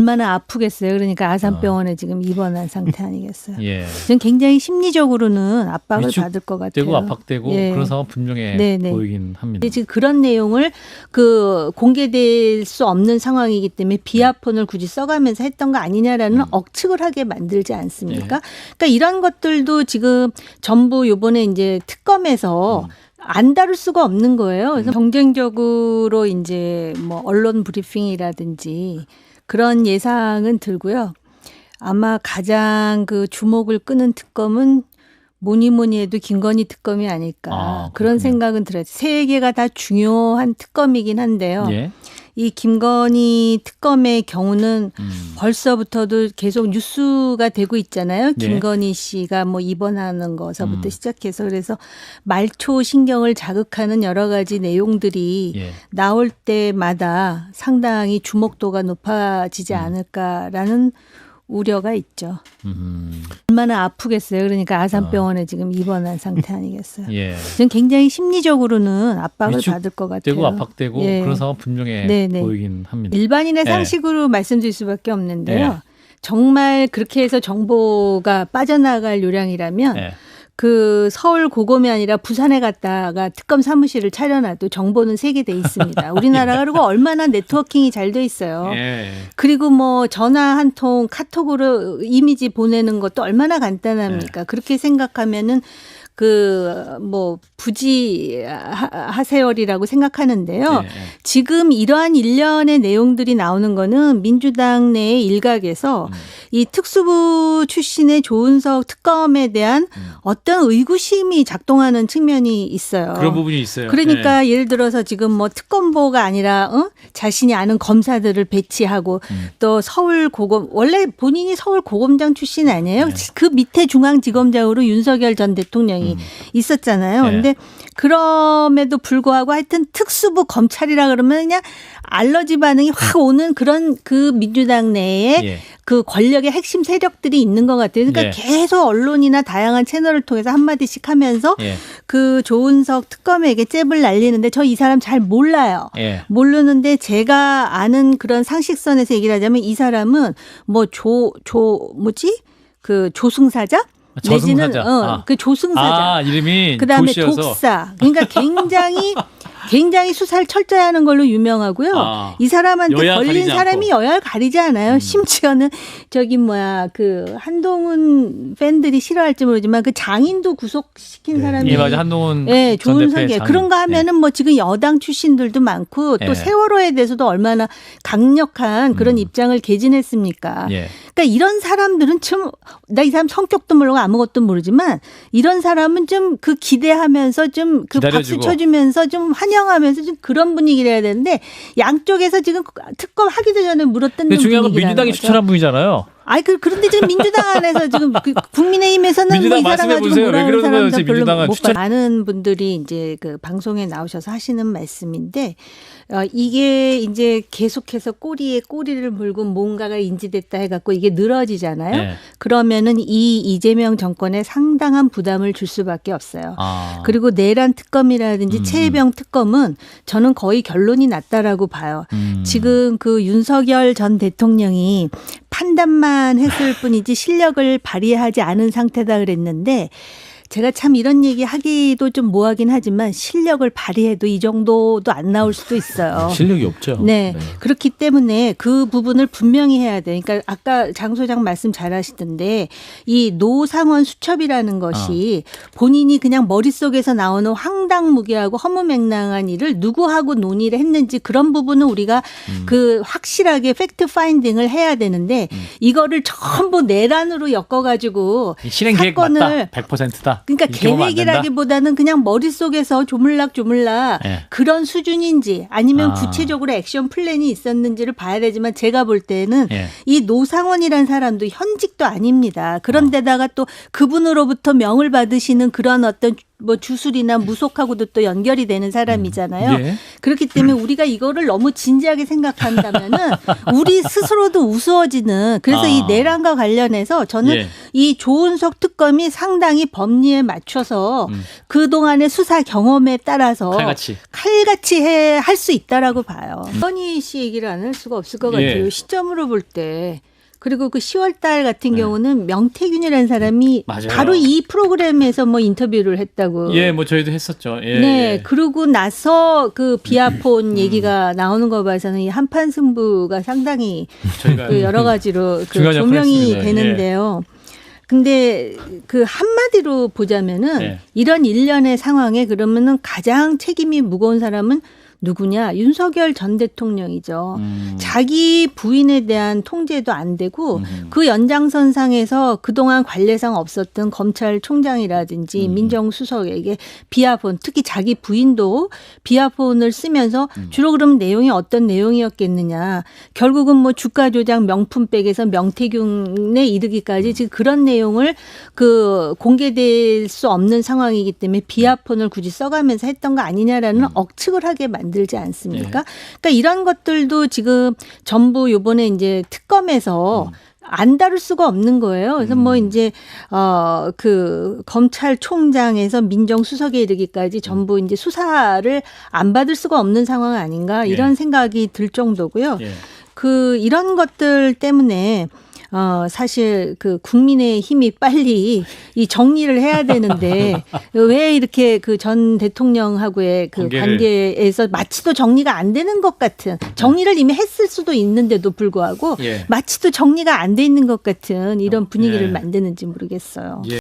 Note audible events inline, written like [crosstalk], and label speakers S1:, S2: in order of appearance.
S1: 얼마나 아프겠어요. 그러니까 아산병원에 지금 입원한 상태 아니겠어요. [laughs]
S2: 예.
S1: 저는 굉장히 심리적으로는 압박을 받을 것 같아요.
S2: 되고 압박되고
S1: 예.
S2: 그런 상황 분명해
S1: 네, 네.
S2: 보이긴 합니다.
S1: 지금 그런 내용을 그 공개될 수 없는 상황이기 때문에 비아폰을 굳이 써가면서 했던 거 아니냐라는
S2: 음.
S1: 억측을 하게 만들지 않습니까?
S2: 예.
S1: 그러니까 이런 것들도 지금 전부 요번에 이제 특검에서
S2: 음.
S1: 안 다룰 수가 없는 거예요. 그래서 경쟁적으로 이제 뭐 언론 브리핑이라든지 그런 예상은 들고요. 아마 가장 그 주목을 끄는 특검은 뭐니 뭐니 해도 김건희 특검이 아닐까
S2: 아,
S1: 그런. 생각은 들어요. 세 개가 다 중요한 특검이긴 한데요.
S2: 예.
S1: 이 김건희 특검의 경우는
S2: 음.
S1: 벌써부터도 계속 뉴스가 되고 있잖아요.
S2: 네.
S1: 김건희 씨가 뭐 입원하는 거서부터
S2: 음.
S1: 시작해서 그래서 말초 신경을 자극하는 여러 가지 내용들이
S2: 예.
S1: 나올 때마다 상당히 주목도가 높아지지
S2: 음.
S1: 않을까라는 우려가 있죠.
S2: 음.
S1: 얼마나 아프겠어요. 그러니까 아산병원에 지금 입원한 상태 아니겠어요. [laughs]
S2: 예.
S1: 저는 굉장히 심리적으로는 압박을 받을 것 같아요.
S2: 되고 압박되고
S1: 예.
S2: 그런 상황 분명해
S1: 네, 네.
S2: 보이긴 합니다.
S1: 일반인의
S2: 예.
S1: 상식으로 말씀드릴 수밖에 없는데요.
S2: 예.
S1: 정말 그렇게 해서 정보가 빠져나갈 요량이라면
S2: 예.
S1: 그 서울 고검이 아니라 부산에 갔다가 특검 사무실을 차려놔도 정보는 세개 돼 있습니다. [laughs] 우리나라가 그리고 얼마나 네트워킹이 잘 돼 있어요.
S2: 예.
S1: 그리고 뭐 전화 한 통 카톡으로 이미지 보내는 것도 얼마나
S2: 네.
S1: 간단합니까? 그렇게 생각하면은 그뭐 부지 하- 하세요리라고 생각하는데요.
S2: 예.
S1: 지금 이러한 일련의 내용들이 나오는 거는 민주당 내 일각에서
S2: 음.
S1: 이 특수부 출신의 조은석 특검에 대한
S2: 음.
S1: 어떤 의구심이 작동하는 측면이 있어요.
S2: 그런 부분이 있어요.
S1: 그러니까
S2: 예.
S1: 예를 들어서 지금 뭐 특검보가 아니라 어? 자신이 아는 검사들을 배치하고
S2: 음.
S1: 또 서울 고검 원래 본인이 서울 고검장 출신 아니에요?
S2: 네.
S1: 그 밑에 중앙지검장으로 윤석열 전 대통령이
S2: 음.
S1: 있었잖아요.
S2: 네.
S1: 근데 그럼에도 불구하고 하여튼 특수부 검찰이라 그러면 그냥 알러지 반응이 확 오는 그런 그 민주당 내에
S2: 예.
S1: 그 권력 의 핵심 세력들이 있는 것 같아요. 그러니까
S2: 네.
S1: 계속 언론이나 다양한 채널을 통해서 한마디씩 하면서
S2: 예.
S1: 그 조은석 특검에게 잽을 날리는데 저 이 사람 잘 몰라요.
S2: 예.
S1: 모르는데 제가 아는 그런 상식선에서 얘기를 하자면 이 사람은 뭐 조 조 뭐지 그 조승사자 내지는
S2: 저승사자.
S1: 어,
S2: 아.
S1: 그 조승사자
S2: 아, 이름이
S1: 그다음에
S2: 조씨여서.
S1: 독사 그러니까 굉장히 [laughs] 굉장히 수사를 철저히 하는 걸로 유명하고요.
S2: 아.
S1: 이 사람한테 걸린 사람이. 여야를 가리지 않아요.
S2: 음.
S1: 심지어는 저기 뭐야 그 한동훈 팬들이 싫어할지 모르지만 그 장인도 구속시킨
S3: 네.
S1: 사람이
S2: 예, 맞아. 한동훈
S1: 예,
S2: 전
S1: 좋은
S2: 대표의
S1: 성격.
S2: 장인.
S1: 그런 거 하면은 뭐 지금 여당 출신들도 많고 또
S2: 예.
S1: 세월호에 대해서도 얼마나 강력한 그런
S2: 음.
S1: 입장을 개진했습니까?
S2: 예. 예.
S1: 그러니까 이런 사람들은 좀나이 사람 성격도 모르고 아무것도 모르지만 이런 사람은 좀 그 기대하면서 좀 그 박수. 쳐주면서 좀 환영 하면서 좀 그런 분위기를 해야 되는데 양쪽에서 지금 특검 하기도 전에 물어뜯는
S2: 근데 중요한 건
S1: 분위기라는
S2: 민주당이. 추천한 분이잖아요.
S1: 아니 그 그런데 지금 민주당 안에서 지금 그 국민의힘에서는
S2: 민주당
S1: 뭐이 사람
S2: 말씀해 보세요. 왜 그러는?
S1: 별로
S2: 민주당은
S1: 못
S2: 추천-
S1: 봐. 많은 분들이 이제 그 방송에 나오셔서 하시는 말씀인데 어, 이게 이제 계속해서 꼬리에 꼬리를 물고 뭔가가 인지됐다 해갖고 이게 늘어지잖아요.
S2: 예.
S1: 그러면은 이 이재명 정권에 상당한 부담을 줄 수밖에 없어요.
S2: 아.
S1: 그리고 내란 특검이라든지
S2: 음.
S1: 최혜병 특검은 저는 거의 결론이 났다라고 봐요.
S2: 음.
S1: 지금 그 윤석열 전 대통령이 판단만 했을 뿐이지 실력을 발휘하지 않은 상태다 그랬는데 제가 참 이런 얘기 하기도 좀 뭐하긴 하지만 실력을 발휘해도 이 정도도 안 나올 수도 있어요. [laughs]
S3: 실력이 없죠.
S1: 네. 그렇기 때문에 그 부분을 분명히 해야 돼. 그러니까 아까 장 소장 말씀 잘 하시던데 이 노상원 수첩이라는 것이 본인이 그냥 머릿속에서 나오는 황당무계하고 허무맹랑한 일을 누구하고 논의를 했는지 그런 부분은 우리가 그 확실하게 팩트 파인딩을 해야 되는데 이거를 전부 내란으로 엮어가지고
S2: 실행 계획
S1: 사건을
S2: 맞다. 100%다.
S1: 그러니까 계획이라기보다는 그냥 머릿속에서 조물락 조물락
S2: 예.
S1: 그런 수준인지 아니면
S2: 아.
S1: 구체적으로 액션 플랜이 있었는지를 봐야 되지만 제가 볼 때는
S2: 예.
S1: 이 노상원이라는 사람도 현직도 아닙니다. 그런데다가 또 그분으로부터 명을 받으시는 그런 어떤 뭐 주술이나 무속하고도 또 연결이 되는 사람이잖아요.
S2: 예.
S1: 그렇기 때문에 우리가 이거를 너무 진지하게 생각한다면은 우리 스스로도 우스워지는 그래서
S2: 아.
S1: 이 내란과 관련해서 저는
S2: 예.
S1: 이 조은석 특검이 상당히 법리에 맞춰서
S2: 음.
S1: 그동안의 수사 경험에 따라서
S2: 칼같이.
S1: 칼같이 해 할 수 있다라고 봐요. 선희 씨 얘기를 안 할 수가 없을 것
S2: 음. 예.
S1: 같아요. 시점으로 볼 때. 그리고 그 10월 달 같은 경우는 명태균이라는 사람이
S2: 네. 맞아요.
S1: 바로 이 프로그램에서 뭐 인터뷰를 했다고.
S2: 예, 뭐 저희도 했었죠. 예.
S1: 네,
S2: 예.
S1: 그러고 나서 그
S2: 음.
S1: 비아폰 얘기가 나오는 거 봐서는 이 한판 승부가 상당히 그 여러 가지로 그 조명이
S2: 했습니다.
S1: 되는데요. 근데 그 한마디로 보자면은
S2: 네.
S1: 이런 일련의 상황에 그러면은 가장 책임이 무거운 사람은 누구냐? 윤석열 전 대통령이죠.
S2: 음.
S1: 자기 부인에 대한 통제도 안 되고
S2: 음.
S1: 그 연장선상에서 그동안 관례상 없었던 검찰총장이라든지
S2: 음.
S1: 민정수석에게 비아폰 특히 자기 부인도 비아폰을 쓰면서
S2: 음.
S1: 주로 그러면 내용이 어떤 내용이었겠느냐 결국은 뭐 주가 조작 명품백에서 명태균에 이르기까지 지금 그런 내용을 그 공개될 수 없는 상황이기 때문에 비아폰을 굳이 써가면서 했던 거 아니냐라는
S2: 음.
S1: 억측을 하게 만 들지 않습니까?
S2: 예.
S1: 그러니까 이런 것들도 지금 전부 요번에 이제 특검에서
S2: 음.
S1: 안 다룰 수가 없는 거예요. 그래서 뭐 이제 어 그 검찰총장에서 민정수석에 이르기까지 전부 이제 수사를 안 받을 수가 없는 상황 아닌가 이런
S2: 예.
S1: 생각이 들 정도고요.
S2: 예.
S1: 그 이런 것들 때문에 어 사실 그 국민의 힘이 빨리 이 정리를 해야 되는데 [laughs] 왜 이렇게 그 전 대통령하고의 그
S2: 관계를-
S1: 관계에서 마치도 정리가 안 되는 것 같은 정리를 이미 했을 수도 있는데도 불구하고
S2: 예.
S1: 마치도 정리가 안 돼 있는 것 같은 이런 분위기를
S2: 예.
S1: 만드는지 모르겠어요.
S2: 예.